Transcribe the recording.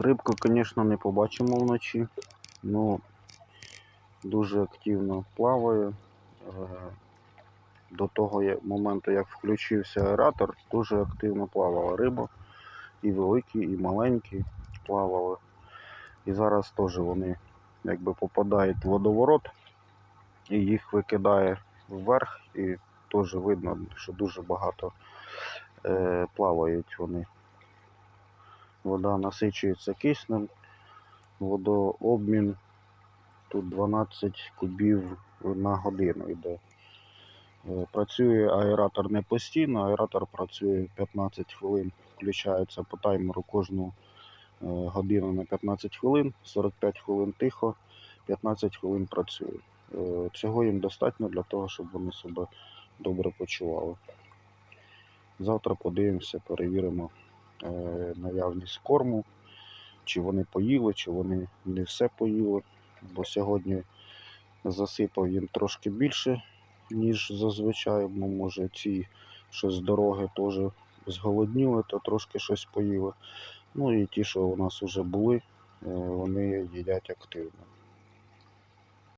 Рибку, звісно, не побачимо вночі, але дуже активно плаває. Е, До того моменту, як включився аератор, дуже активно плавала риба. І великі, і маленькі плавали. І зараз теж вони якби попадають в водоворот і їх викидає вверх, і теж видно, що дуже багато е, плавають вони. Вода насичується киснем, водообмін тут 12 кубів на годину йде. Е, Працює аератор не постійно, аератор працює 15 хвилин, включається по таймеру кожну е, годину на 15 хвилин, 45 хвилин тихо, 15 хвилин працює. Е, Цього їм достатньо для того, щоб вони себе добре почували. Завтра подивимося, перевіримо наявність корму, чи вони поїли, чи вони не все поїли. Бо сьогодні засипав їм трошки більше, ніж зазвичай. Ну, може, ці, що з дороги теж зголодніли, то трошки щось поїли. Ну і ті, що у нас вже були, е, вони їдять активно.